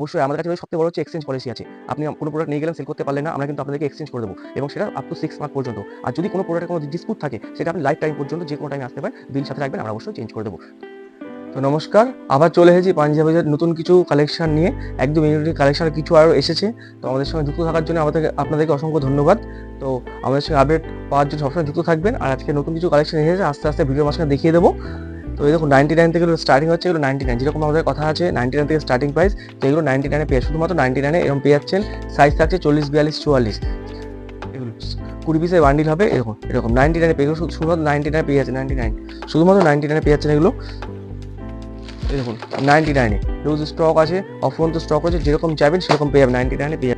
অবশ্যই আমাদের কাছে সবচেয়ে বড় হচ্ছে এক্সচেঞ্জ পলিসি আছে। আপনি কোনো প্রোডাক্ট নিয়ে গেলেন সেল করতে পারলেন না, আমরা কিন্তু আপনাদেরকে এক্সচেঞ্জ করে দেবো এবং সেটা আপ টু সিক্স মান্থ পর্যন্ত। আর যদি কোনো প্রোডাক্টের কোনো ডিসপুট থাকে, সেটা আপনি লাইফ টাইম পর্যন্ত যে কোনো টাইমে আসতে পারেন বিল সাথে রাখবেন, আমরা অবশ্যই চেঞ্জ করে দেবো। তো নমস্কার, আবার চলে এসেছি পাঞ্জাবিজের নতুন কিছু কালেকশন নিয়ে। একদম ইউনিক কালেকশন কিছু আরও এসেছে। তো আমাদের সঙ্গে যুক্ত থাকার জন্য আমাদের, আপনাদেরকে অসংখ্য ধন্যবাদ। তো আমাদের সঙ্গে আপডেট পাওয়ার জন্য সবসময় যুক্ত থাকবেন। আর আজকে নতুন কিছু কালেকশন এসেছে, আস্তে আস্তে ভিডিও মাঝখানে দেখিয়ে দেবো। তো এই দেখুন নাইনটি নাইন থেকে স্টার্টিং হচ্ছে এগুলো নাইনটি নাইন যেরকম আমাদের কথা আছে নাইনটি নাইন থেকে স্টার্টিং প্রাইস তো এগুলো নাইনটি নাইনে পেয়ে, শুধুমাত্র নাইনটি নাইনে এরকম পেয়ে যাচ্ছেন সাইজ থাকছে চল্লিশ, বিয়াল্লিশ, চুয়াল্লিশ। এগুলো কুড়ি পিসের বান্ডিল হবে, এরকম এরকম নাইনটি নাইনে পেয়ে, শুধু- শুধুমাত্র নাইনটি নাইনে পেয়ে যাচ্ছে নাইনটি নাইন শুধুমাত্র নাইনটি নাইনে পেয়ে যাচ্ছেন এগুলো দেখুন নাইনটি নাইনে রোজ স্টক আছে অফুরন্ত স্টক আছে, যেরকম চাইবেন সেরকম পেয়ে যাবেন নাইনটি নাইনে পেয়ে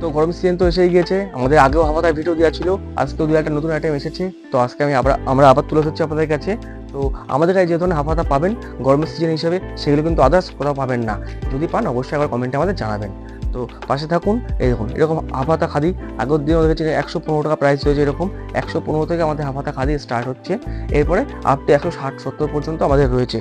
তো গরম সিজন তো এসেই গিয়েছে, আমাদের আগেও হাওয়াতার ভিডিও দেওয়া ছিল, আজকেও দু একটা নতুন আইটেম এসেছে, তো আজকে আমি আবার আমরা আবার তুলে ধরছি আপনাদের কাছে। তো আমাদের কাছে যে ধরনের হাফাতা পাবেন, গরমের সিজন হিসেবে, সেগুলো কিন্তু আদার্স কোথাও পাবেন না। যদি পান, অবশ্যই আবার কমেন্টে আমাদের জানাবেন। তো পাশে থাকুন, এই দেখুন, এরকম হাফাতা খাদি, আগের দিন আমাদের কাছে একশো পনেরো টাকা প্রাইস রয়েছে এরকম, একশো পনেরো থেকে আমাদের হাফাতা খাদি স্টার্ট হচ্ছে। এরপরে আপ টু একশো ষাট সত্তর পর্যন্ত আমাদের রয়েছে।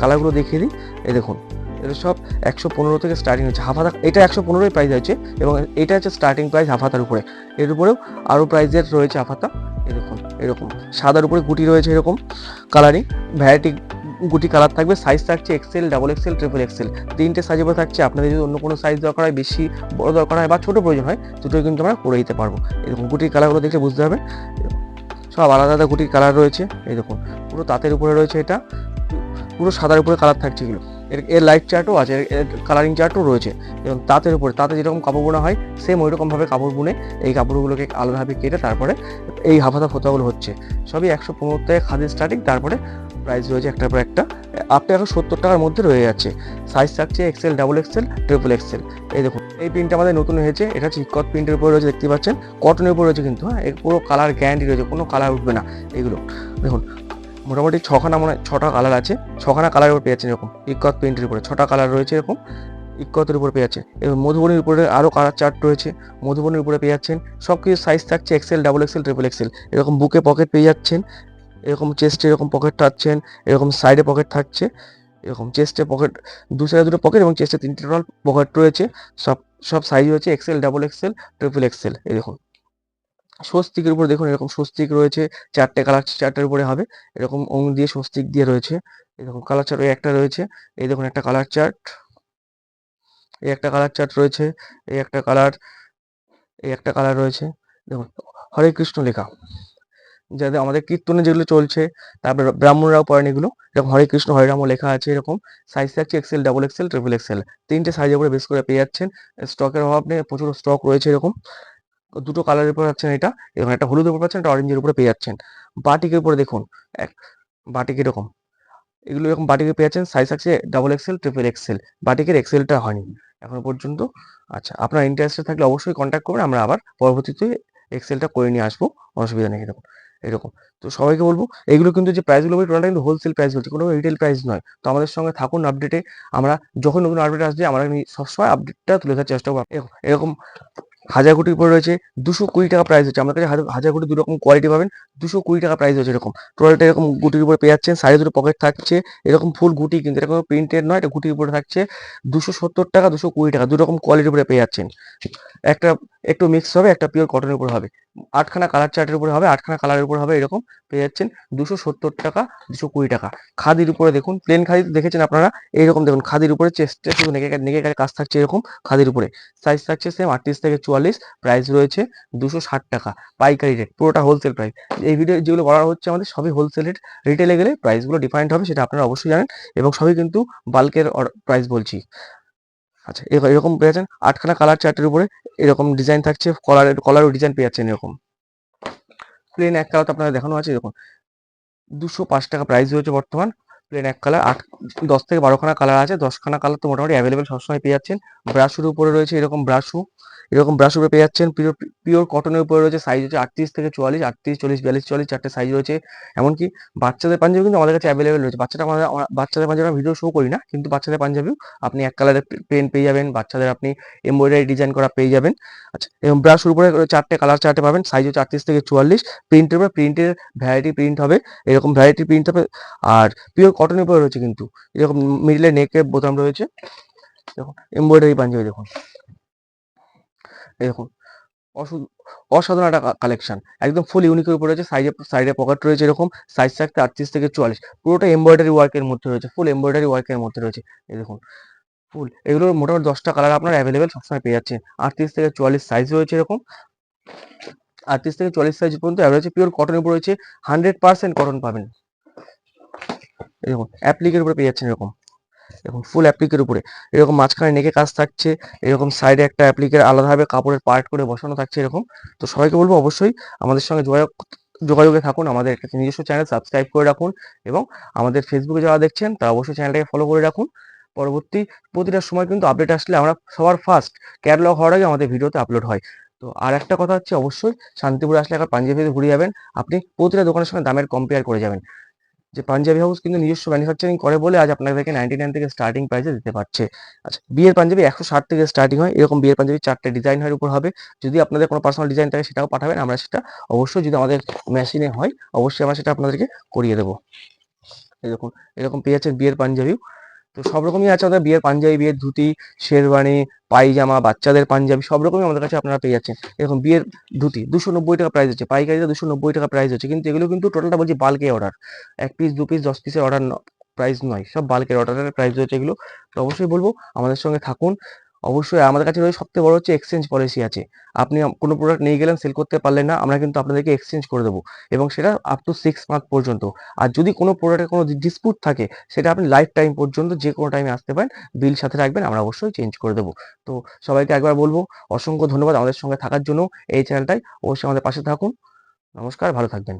কালারগুলো দেখিয়ে দিই, এই দেখুন এটা সব একশো পনেরো থেকে স্টার্টিং হচ্ছে। হাফাতা এটা একশো পনেরোই প্রাইস আছে এবং এটা হচ্ছে স্টার্টিং প্রাইস হাফাতার উপরে। এর উপরেও আরও প্রাইসের রয়েছে হাফাতা এরকম এরকম। সাদার উপরে গুটি রয়েছে এরকম কালারিং ভ্যারাইটি গুটি কালার থাকবে সাইজ থাকছে XL double XL triple XL তিনটে সাইজের উপরে থাকছে, আপনাদের যদি অন্য কোনো সাইজ দরকার হয়, বেশি, বড় দরকার হয় বা ছোটো প্রয়োজন হয়, দুটোই কিন্তু আমরা করে দিতে পারব। এরকম গুটির কালারগুলো দেখলে বুঝতে হবে সব আলাদা আলাদা গুটির কালার রয়েছে দেখুন পুরো তাঁতের উপরে রয়েছে এটা। পুরো সাদার উপরে কালার থাকছে এগুলো। এর এর লাইট চার্টও আছে, এর কালারিং চার্টও রয়েছে। এবং তাঁতের উপরে, তাতে যেরকম কাপড় বোনা হয় সেম ওই রকমভাবে কাপড় বুনে এই কাপড়গুলোকে আলাদাভাবে কেটে তারপরে এই হাফাতা ফোতাগুলো হচ্ছে। সবই একশো পনেরো থেকে খাদের স্টার্টিং তারপরে প্রাইস রয়েছে একটার পর একটা আপনি এখন সত্তর টাকার মধ্যে রয়ে যাচ্ছে। সাইজ থাকছে XL double XL triple XL এই দেখুন, এই প্রিন্টটা আমাদের নতুন হয়েছে, এটা হচ্ছে ইকট প্রিন্টের উপরে রয়েছে, দেখতে পাচ্ছেন? কটনের উপরে রয়েছে কিন্তু হ্যাঁ এর পুরো কালার গ্যারান্টি রয়েছে, কোনো কালার উঠবে না, এগুলো। দেখুন মোটামুটি ছখানা মনে ছটা কালার আছে। ছখানা কালারের উপর পেয়ে যাচ্ছেন এরকম, ইকত প্রিন্টের উপরে। ছটা কালার রয়েছে এরকম, ইকতের উপর পেয়ে যাচ্ছে এবং মধুবনীর উপরে আরও কালার চার্ট রয়েছে। মধুবনীর উপরে পেয়ে যাচ্ছেন সব কিছু সাইজ থাকছে XL double XL triple XL এরকম বুকে পকেট পেয়ে যাচ্ছেন, এরকম চেস্টে এরকম পকেট থাকছেন, এরকম সাইডে পকেট থাকছে, এরকম চেস্টে পকেট দু সাইডে দুটো পকেট এবং চেস্টে তিনটে টোটাল পকেট রয়েছে। সব সব সাইজ রয়েছে XL double XL triple XL দেখুন স্বস্তিকের উপর দেখুন, এরকম স্বস্তিক রয়েছে, চারটে কালার চারটের উপরে হবে, এরকম অং দিয়ে স্বস্তিক দিয়ে রয়েছে, এরকম কালার চার্ট ওই একটা রয়েছে, এই দেখুন একটা কালার চার্ট এই একটা কালার চার্ট রয়েছে, এই একটা কালার এই একটা কালার রয়েছে, দেখুন, হরে কৃষ্ণ লেখা যাদের আমাদের কীর্তনে যেগুলো চলছে, তারপরে ব্রাহ্মণরাও পড়েন এগুলো, এরকম হরে কৃষ্ণ, হরে রামও লেখা আছে এরকম সাইজ থাকছে XL double XL triple XL তিনটে সাইজের উপরে বেশ করে পেয়ে যাচ্ছেন স্টকের অভাব নেই, প্রচুর স্টক রয়েছে এরকম দুটো কালারের উপর পাচ্ছেন এটা এবং একটা হলুদের উপর পাচ্ছেন, একটা অরেঞ্জের উপরে পেয়ে যাচ্ছেন। বাটিকের উপরে দেখুন, এক, বাটিক এরকম। এগুলো এরকম বাটিকে পেয়ে যাচ্ছেন সাইজ আছে ডাবল এক্সেল ট্রিপল এক্সেল বাটিকের এক্সেলটা হয়নি এখনও পর্যন্ত। আচ্ছা আপনার ইন্টারেস্টেড থাকলে অবশ্যই কন্ট্যাক্ট করবেন আমরা আবার পরবর্তীতে এক্সেলটা করে নিয়ে আসব, অসুবিধা নেই, এরকম এরকম। তো সবাইকে বলব এইগুলো কিন্তু যে প্রাইসগুলো বলি টোটালটা কিন্তু হোলসেল প্রাইস বলছি, কোনো রিটেল প্রাইস নয়। তো আমাদের সঙ্গে থাকুন আপডেটে আমরা যখন নতুন আপডেট আসবে, আমরা আমি সবসময় আপডেটটা তুলে ধরার চেষ্টা করব। এরকম হাজার কোটির উপরে রয়েছে, দুশো কুড়ি টাকা প্রাইস হচ্ছে। আমাদের কাছে হাজার- কোটি দু রকম কোয়ালিটি পাবেন, দুশো কুড়ি টাকা প্রাইস হচ্ছে এরকম। টোটালটা এরকম গুটির উপরে পেয়ে যাচ্ছেন সাড়ে দুটো পকেট থাকছে, এরকম ফুল গুটি কিন্তু এরকম কোনো প্রিন্টেড নয়, এটা গুটির উপরে থাকছে, দুশো সত্তর টাকা, দুশো কুড়ি টাকা দু রকম কোয়ালিটির উপরে পেয়ে যাচ্ছেন। একটা একটু মিক্স হবে, একটা পিওর কটনের উপর হবে। আটখানা কালার চার্টের উপরে হবে, আটখানা কালারের উপর হবে, এরকম পেয়ে যাচ্ছেন দুশো সত্তর টাকা, দুশো কুড়ি টাকা। খাদির উপরে দেখুন প্লেন খাদি দেখেছেন আপনারা? এইরকম দেখুন, খাদির উপরে চেস্টে শুধু নেকে নেকে কাজ থাকছে এরকম খাদির উপরে। সাইজ থাকছে সেম আটত্রিশ থেকে চুয়াল্লিশ প্রাইস রয়েছে দুশো ষাট টাকা। পাইকারি রেট পুরোটা হোলসেল প্রাইস এই ভিডিও যেগুলো করা হচ্ছে আমাদের, সবই হোলসেল রেট রিটেলে গেলে প্রাইসগুলো ডিফারেন্ট হবে, সেটা আপনারা অবশ্যই জানেন। এবং সবই কিন্তু বাল্কের প্রাইস বলছি। আচ্ছা এরকম- পেয়ে যাচ্ছেন। আটখানা কালার চার্টের উপরে এরকম ডিজাইন থাকছে কলারের কলারও ডিজাইন পেয়ে যাচ্ছেন এরকম। প্লেন এক কালার তো আপনারা দেখানো আছে, এরকম। দুশো পাঁচ টাকা প্রাইস রয়েছে বর্তমান প্লেন এক কালার আট, দশ থেকে বারোখানা কালার আছে, দশখানা কালার তো মোটামুটি অ্যাভেলেবেল সবসময় পেয়ে যাচ্ছেন। ব্রাশুর উপরে রয়েছে এরকম ব্রাশু এরকম ব্রাশ উপরে পেয়ে যাচ্ছেন পিওর পিওর কটনের উপরে রয়েছে সাইজ হচ্ছে আটত্রিশ থেকে চুয়াল্লিশ, আটত্রিশ, চল্লিশ, বিয়াল্লিশ, চল্লিশ চারটে সাইজ রয়েছে। এমনকি বাচ্চাদের পাঞ্জাবি কিন্তু আমাদের কাছে অ্যাভেলেবেল রয়েছে। বাচ্চাটা আমাদের বাচ্চাদের পাঞ্জাবি ভিডিও শো করি না, কিন্তু বাচ্চাদের পাঞ্জাবিও আপনি এক কালারের পেন পেয়ে যাবেন, বাচ্চাদের আপনি এমব্রয়ডারি ডিজাইন করা পেয়ে যাবেন। আচ্ছা এবং ব্রাশের উপরে চারটে কালার চারটে পাবেন সাইজ হচ্ছে আটত্রিশ থেকে চুয়াল্লিশ প্রিন্টের উপরে প্রিন্টের ভ্যারাইটি প্রিন্ট হবে, এরকম ভ্যারাইটি প্রিন্ট হবে। আর পিওর কটনের উপরে রয়েছে কিন্তু, এরকম মিডলে নেকের বোতাম রয়েছে। দেখুন এমব্রয়ডারি পাঞ্জাবি দেখুন। দেখুন, অসু- অসাধারণ একটা কালেকশন একদম ফুল ইউনিকের উপরে রয়েছে সাইডে সাইডে পকেট রয়েছে এরকম সাইজ থাকতে আটত্রিশ থেকে চুয়াল্লিশ। পুরোটা এমব্রয়ডারি ওয়ার্কের মধ্যে রয়েছে ফুল এমব্রয়ডারি ওয়ার্কের মধ্যে রয়েছে। এই দেখুন ফুল এগুলোর মোটামুটি দশটা কালার আপনার অ্যাভেলেবেল সবসময় পেয়ে যাচ্ছেন। আটত্রিশ থেকে চুয়াল্লিশ সাইজ রয়েছে এরকম। আটত্রিশ থেকে চুয়াল্লিশ সাইজ পর্যন্ত অ্যাভারেজ পিওর কটনের উপর রয়েছে হান্ড্রেড পার্সেন্ট কটন পাবেন। এরকম অ্যাপ্লিকের উপরে পেয়ে যাচ্ছেন এরকম। দেখুন ফুল অ্যাপ্লিকের উপরে। এরকম মাঝখানে নেকে কাজ থাকছে, এরকম সাইডে একটা অ্যাপ্লিকের আলাদাভাবে কাপড়ের পার্ট করে বসানো থাকছে এরকম। তো সবাইকে বলব অবশ্যই আমাদের সঙ্গে যোগাযোগ, যোগাযোগে থাকুন, আমাদের একটা নিজস্ব চ্যানেল সাবস্ক্রাইব করে রাখুন এবং আমাদের ফেসবুকে যারা দেখছেন, তারা অবশ্যই চ্যানেলটাকে ফলো করে রাখুন। পরবর্তী প্রতিটা সময় কিন্তু আপডেট আসলে আমরা সবার ফার্স্ট ক্যাটালগ হওয়ার আগে আমাদের ভিডিওতে আপলোড হয়। তো আর একটা কথা হচ্ছে অবশ্যই শান্তিপুরে আসলে একবার পাঞ্জাবিতে ঘুরে যাবেন, আপনি প্রতিটা দোকানের সঙ্গে দামের কম্পেয়ার করে যাবেন। যে পাঞ্জাবি হাউস কিন্তু নিজস্ব ম্যানুফ্যাকচারিং করে বলে আজ আপনাদেরকে নাইনটি নাইন থেকে স্টার্টিং প্রাইসে দিতে পারছে। আচ্ছা বিয়ের পাঞ্জাবি একশো ষাট থেকে স্টার্টিং হয়, এরকম বিয়ের পাঞ্জাবি চারটে ডিজাইন হয় উপর হবে। যদি আপনাদের কোনো পার্সোনাল ডিজাইন থাকে সেটাও পাঠাবেন, আমরা সেটা অবশ্যই যদি আমাদের মেশিনে হয়, অবশ্যই আমরা সেটা আপনাদেরকে করিয়ে দেবো। এরকম এরকম পেয়ে যাচ্ছেন বিয়ের পাঞ্জাবিও। তো সব রকমই আছে আমাদের বিয়ের পাঞ্জাবি, বিয়ের ধুতি, শেরওয়ানি, পায়জামা, বাচ্চাদের পাঞ্জাবি, সব রকমই আমাদের কাছে আপনারা পেয়ে যাচ্ছেন। এরকম বিয়ের ধুতি, দুশো নব্বই টাকা প্রাইস হচ্ছে। পাইকারিতে দুশো নব্বই টাকা প্রাইস হচ্ছে। কিন্তু এগুলো কিন্তু টোটালটা বলছি বাল্কে অর্ডার এক পিস দু পিস দশ পিসের অর্ডার প্রাইস নয়। সব বাল্কের অর্ডারের প্রাইস রয়েছে এগুলো। তো অবশ্যই বলব, আমাদের সঙ্গে থাকুন। অবশ্যই আমাদের কাছে রয়েছে সবথেকে বড় হচ্ছে এক্সচেঞ্জ পলিসি আছে। আপনি কোনো প্রোডাক্ট নিয়ে গেলেন সেল করতে পারলেন না, আমরা কিন্তু আপনাদেরকে এক্সচেঞ্জ করে দেবো এবং সেটা আপ টু সিক্স মান্থ পর্যন্ত। আর যদি কোনো প্রোডাক্টের কোনো ডিসপুট থাকে, সেটা আপনি লাইফ টাইম পর্যন্ত যে কোনো টাইমে আসতে পারেন বিল সাথে রাখবেন, আমরা অবশ্যই চেঞ্জ করে দেবো। তো সবাইকে একবার বলব, অসংখ্য ধন্যবাদ আমাদের সঙ্গে থাকার জন্য এই চ্যানেলটাই অবশ্যই আমাদের পাশে থাকুন। নমস্কার, ভালো থাকবেন।